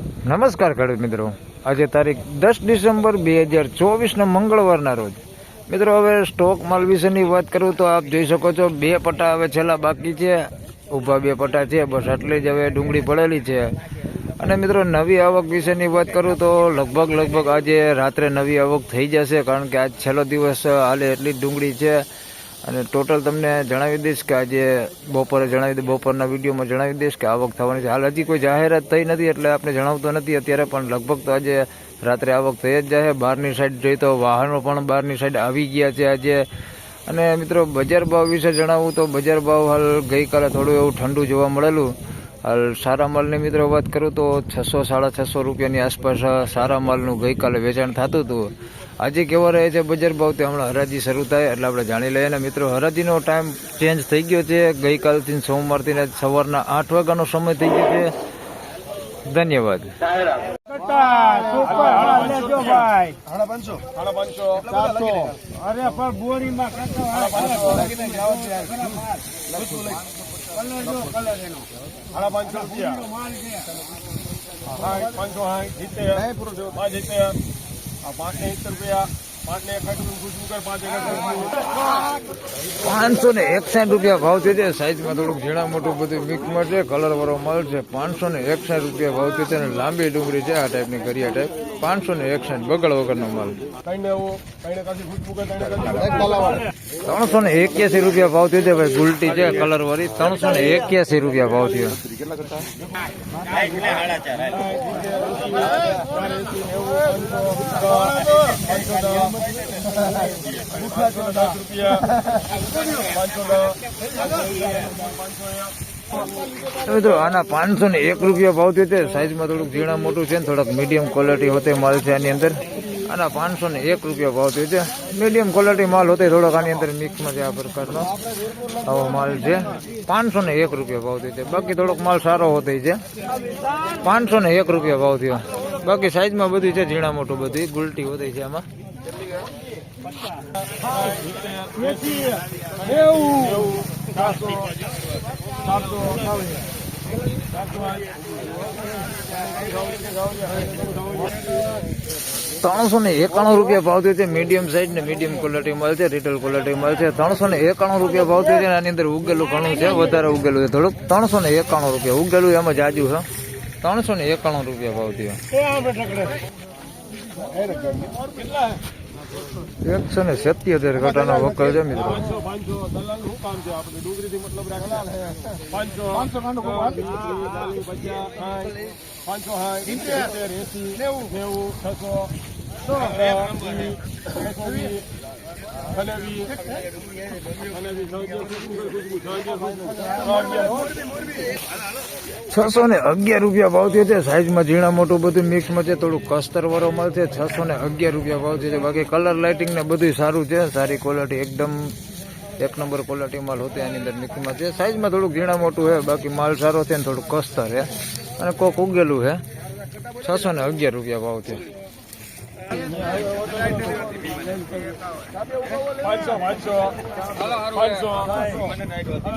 નમસ્કાર ખેડૂત મિત્રો. આજે તારીખ દસ ડિસેમ્બર બે હજાર ચોવીસના મંગળવારના રોજ. મિત્રો, હવે સ્ટોક માલ વિશેની વાત કરું તો આપ જોઈ શકો છો બે પટ્ટા હવે છેલ્લા બાકી છે. ઊભા બે પટ્ટા છે, બસ આટલી જ હવે ડુંગળી પડેલી છે. અને મિત્રો, નવી આવક વિશેની વાત કરું તો લગભગ લગભગ આજે રાત્રે નવી આવક થઈ જશે કારણ કે આજ છેલ્લો દિવસ હાલે એટલી જ ડુંગળી છે. અને ટોટલ તમને જણાવી દઈશ કે આજે બપોરે જણાવી દઈ બપોરના વિડીયોમાં જણાવી દઈશ કે આવક થવાની છે. હાલ હજી કોઈ જાહેરાત થઈ નથી એટલે આપણે જણાવતો નથી. અત્યારે પણ લગભગ તો આજે રાત્રે આવક થઈ જ જાય બહારની સાઈડ જોઈએ તો વાહનો પણ બહારની સાઈડ આવી ગયા છે આજે. અને મિત્રો, બજાર ભાવ વિશે જણાવું તો બજાર ભાવ હાલ ગઈકાલે થોડું એવું ઠંડુ જોવા મળેલું. હાલ સારા માલની મિત્રો વાત કરું તો છસો, સાડા છસો રૂપિયાની આસપાસ સારા માલનું ગઈકાલે વેચાણ થતું હતું. આજે કેવો રહે છે બજાર ભાવ તે હમણાં હરાજી શરૂ થાય એટલે આપણે જાણી લઈએ ને મિત્રો હરાજીનો ટાઈમ ચેન્જ થઈ ગયો છે ગઈકાલથી સોમવારથી સવારના આઠ વાગ્યાનો સમય થઈ ગયો છે ધન્યવાદ પાંચસો રૂપિયા જીતે પૂરો સાઠ પાંચસો ને એકસાઠ રૂપિયા ભાવ છે સાઈઝમાં થોડુંક ઝીણા મોટું બધું મિક્સ મળશે કલર વાળો મળશે પાંચસો ને એકસાઠ રૂપિયા ભાવ છે અને લાંબી ડુંગળી છે, આ ટાઈપની કરિયા ટાઈપ પાંચસો ને એકસાઠ બગડ વગરનો માલ. ત્રણસો ને એક્યાસી રૂપિયા ભાવ થયો ભાઈ, ગુલટી છે કલર વાળી. ત્રણસો ને એક્યાસી રૂપિયા ભાવ થયો. રૂપિયા મિત્રો આના પાંચસો ને એક રૂપિયા ભાવ થયો છે સાઈઝમાં થોડુંક ઝીણા મોટું છે ને થોડાક મીડિયમ ક્વોલિટી હોતે માલ છે આની અંદર આના પાંચસો ને એક રૂપિયા ભાવ થયો છે મીડિયમ ક્વોલિટી માલ હોતે થોડોક આની અંદર મિક્સમાં છે આ પ્રકારનો આવો માલ છે પાંચસો ને એક રૂપિયા ભાવ થયો છે બાકી થોડોક માલ સારો હોતો છે પાંચસો ને એક રૂપિયા ભાવ થયો બાકી સાઈઝમાં બધું છે ઝીણા મોટું બધું ગુલટી હોતી છે આમાં ત્રણસો ને એકાણું રૂપિયા ભાવ થયો છે. મીડિયમ સાઈઝ ને મીડિયમ ક્વોલિટી મળશે રિટેલ ક્વોલિટી મળશે ત્રણસો ને એકાણું રૂપિયા ભાવ થયો છે આની અંદર ઉગેલું ઘણું છે. વધારે ઉગેલું છે. થોડુંક ત્રણસો ને એકાણું રૂપિયા. ઉગેલું એમાં આજુ છે ત્રણસો ને એકાણું રૂપિયા ભાવ થયો. એકસો ને સત્યોતેર ઘટાનો વકલ છે મિત્રો પાંચસો નેવું છસો ને અગિયાર રૂપિયા ભાવ થયો છે. સાઈઝમાં ઝીણા મોટું બધું મિક્સમાં છે. થોડું કસ્તર વાળો માલ છસો ને અગિયાર રૂપિયા ભાવ થયો છે. બાકી કલર લાઇટિંગ ને બધું સારું છે. સારી ક્વોલિટી એકદમ એક નંબર ક્વોલિટી માલ હોતે એની અંદર મિક્સમાં છે. સાઈઝમાં થોડુંક ઝીણા મોટું છે. બાકી માલ સારો છે ને થોડુંક કસ્તર છે. અને કોક ઉગેલું છે. છસો ને અગિયાર રૂપિયા ભાવ છે પાંચસો પાંચસો. પાંચસો.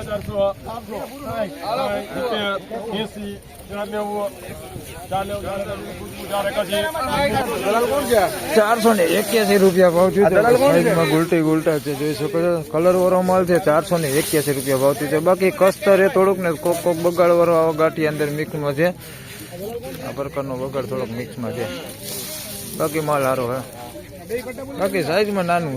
ચારસો એસી ચાર નેવું ને એક્યાસી રૂપિયા ભાવ થયું ગુલટી ગુલટા છે જોઈ શકો છો. કલર વાળો માલ છે ચારસો ને એક્યાસી રૂપિયા ભાવ થયું છે. બાકી કસ્તર એ થોડુંક ને કોક કોક બગાડ વાળો આવો ગાંઠી અંદર મિક્સમાં છે. આ પ્રકારનો બગાડ થોડોક મિક્સમાં છે. બાકી માલ સારો હે બાકી સાઈઝમાં નાનું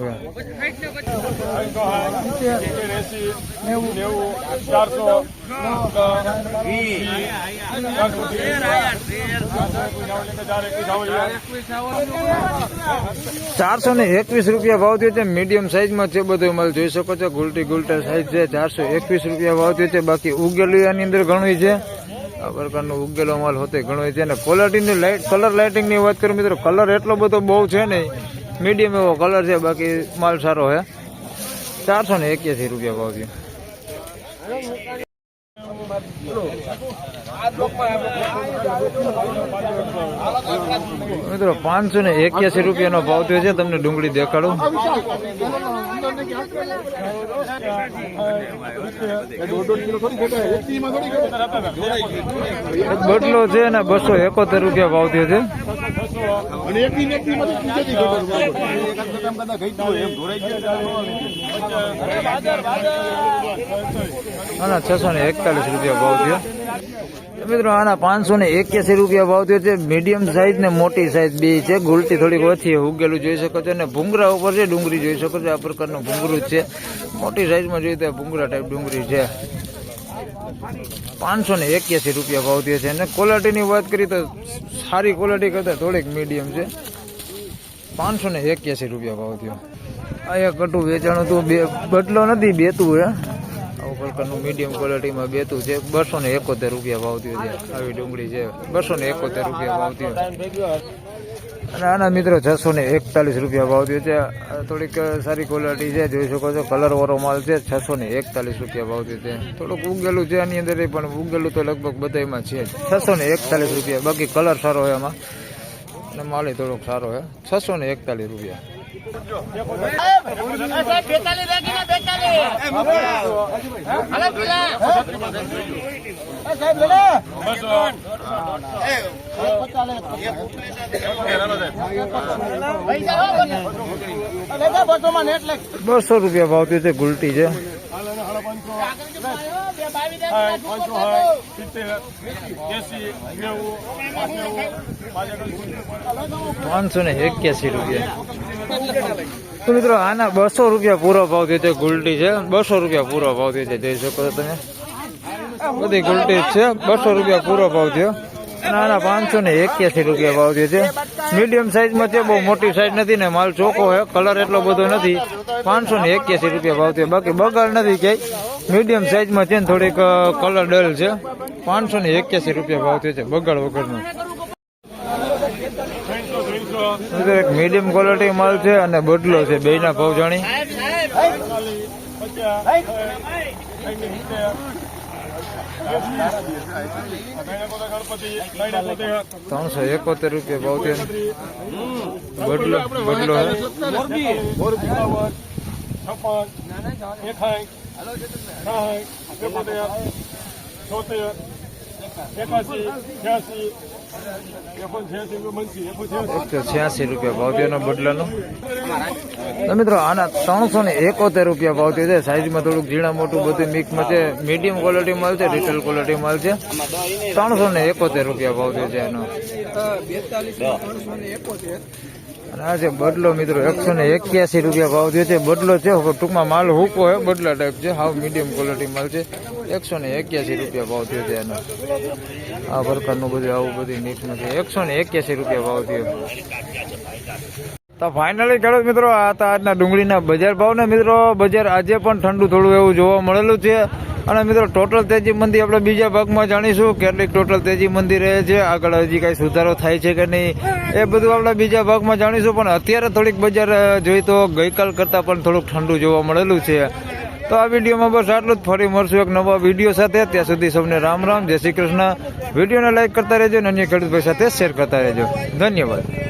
ચારસો ને એકવીસ રૂપિયા ભાવ થયો છે. મીડિયમ સાઈઝમાં છે બધો માલ. જોઈ શકો છો, ગુલટી ગુલટા સાઈઝ છે, ચારસો એકવીસ રૂપિયા ભાવ થયો છે. બાકી ઉગેલું આની અંદર ઘણું છે. આ પ્રકારનો ઉગેલો માલ હોતે ઘણો છે. અને ક્વોલિટીની લાઇટ કલર લાઇટિંગની વાત કરું મિત્રો કલર એટલો બધો બહુ છે નહીં. મીડિયમ એવો કલર છે બાકી માલ સારો છે. ચારસો ને એક્યાસી રૂપિયા ભાવ થયો મિત્રો, પાંચસો ને એક્યાસી રૂપિયાનો ભાવ થયો છે. તમને ડુંગળી દેખાડું. બટલો છે ને બસો એકોતેર રૂપિયા ભાવ થયો છે. કામ કરતા ગઈ જ એમ ધોરાઈ ઢોરાઈ આના છસો ને એકતાલીસ રૂપિયા ભાવ થયો. મિત્રો, આના પાંચસો ને એક્યાસી રૂપિયા ભાવ થયો છે. મીડિયમ સાઈઝ ને મોટી સાઈઝ બે છે. ગુલટી થોડીક ઓછી ઉગેલું જોઈ શકો છો. અને ભૂંગરા ઉપર છે, ડુંગળી જોઈ શકો છો. આ પ્રકારનું ભૂંગરું છે. મોટી સાઈઝમાં જોઈએ તો ભૂંગરા ટાઈપ ડુંગળી છે. પાંચસો ને એક્યાસી રૂપિયા ભાવ થયો છે. અને ક્વોલિટીની વાત કરીએ તો સારી ક્વોલિટી કરતાં થોડીક મીડિયમ છે. પાંચસો ને એક્યાસી રૂપિયા ભાવ થયો. અહીંયા કટું વેચાણું હતું, બે બટલો નથી, બેતું હે આવું પ્રકારનું મીડિયમ ક્વોલિટીમાં બેતું છે. બસો ને એકોતેર રૂપિયા ભાવ થયો છે. આવી ડુંગળી છે. બસો ને એકોતેર રૂપિયા ભાવ થયો. અને આના મિત્રો છસો ને એકતાલીસ રૂપિયા ભાવ થયો છે. થોડીક સારી ક્વોલિટી છે. જોઈ શકો છો કલર વાળો માલ છે. છસો ને એકતાલીસ રૂપિયા ભાવ થયો છે. થોડુંક ઉગેલું છે આની અંદર, પણ ઉગેલું તો લગભગ બધામાં છે છસો ને એકતાલીસ રૂપિયા. બાકી કલર સારો હોય એમાં અને માલી થોડોક સારો છે છસો ને એકતાલીસ રૂપિયા. બસો રૂપિયા ભાવતી છે ગુલટી છે. પાંચસો સાઠ સિત્તેર એસી નેવું પાંચસો ને એક્યાસી રૂપિયા. તો મિત્રો આના બસો રૂપિયા પૂરો ભાવ થયો છે ગુલટી છે. બસો રૂપિયા પૂરો ભાવ થયો છે જોઈ શકો છો તમે. બધી ગુલટી છે. બસો રૂપિયા પૂરો ભાવ થયો અને આના પાંચસો ને એક્યાસી રૂપિયા ભાવ થયો છે. મીડિયમ સાઈઝમાં છે, બહુ મોટી સાઈઝ નથી ને માલ ચોખ્ખો છે, કલર એટલો બધો નથી. પાંચસો ને એક્યાસી રૂપિયા ભાવ થયો બાકી બગાડ નથી ક્યાંય. મીડિયમ સાઈઝમાં છે ને થોડીક કલર ડલ છે. પાંચસો ને એક્યાસી રૂપિયા ભાવ થયો છે, બગાડ વગરનો. એક મીડિયમ ક્વોલિટી માલ છે અને બદલો છે, બેયના ભાવ જાણી. ત્રણસો એકોતેર રૂપિયા ભાવ થયો બદલો બદલો છપ્પન એકાઈ છોતેર છ્યાસી રૂપિયા ભાવ થયો બદલાનો. મિત્રો, આના ત્રણસો એકોતેર રૂપિયા ભાવ થયો છે. સાઈઝમાં થોડુંક ઝીણા મોટું બધું મિક્સમાં છે. મીડિયમ ક્વોલિટી માલ છે રિટેલ ક્વોલિટી માલ છે ત્રણસો ને એકોતેર રૂપિયા ભાવ થયો છે એનો. અને આ છે બદલો, મિત્રો, એકસો ને એક્યાસી રૂપિયા ભાવ થયો છે. બદલો છે ટૂંકમાં માલ હુકો હોય બદલા ટાઈપ છે. હાવ મીડિયમ ક્વોલિટી માલ છે એકસો ને એક્યાસી રૂપિયા ભાવ થયો છે એનો. આ પ્રકારનું બધું આવું બધું મિક્સમાં છે. એકસો ને એક્યાસી રૂપિયા ભાવ થયો. તો ફાઇનલી ખેડૂત મિત્રો, આ હતા આજના ડુંગળીના બજાર ભાવને મિત્રો, બજાર આજે પણ ઠંડુ થોડું એવું જોવા મળેલું છે. અને મિત્રો ટોટલ તેજી મંદી આપણે બીજા ભાગમાં જાણીશું. કેટલીક ટોટલ તેજી મંદી રહે છે. આગળ હજી કાંઈ સુધારો થાય છે કે નહીં, એ બધું આપણે બીજા ભાગમાં જાણીશું. પણ અત્યારે થોડીક બજાર જોઈ તો ગઈકાલ કરતાં પણ થોડુંક ઠંડુ જોવા મળેલું છે. તો આ વિડીયોમાં બસ આટલું જ. ફરી મળશું એક નવા વીડિયો સાથે. ત્યાં સુધી સૌને રામ રામ. જય શ્રી કૃષ્ણ. વિડીયોને લાઇક કરતા રહેજો અને અન્ય ખેડૂત ભાઈ સાથે શેર કરતા રહેજો. ધન્યવાદ.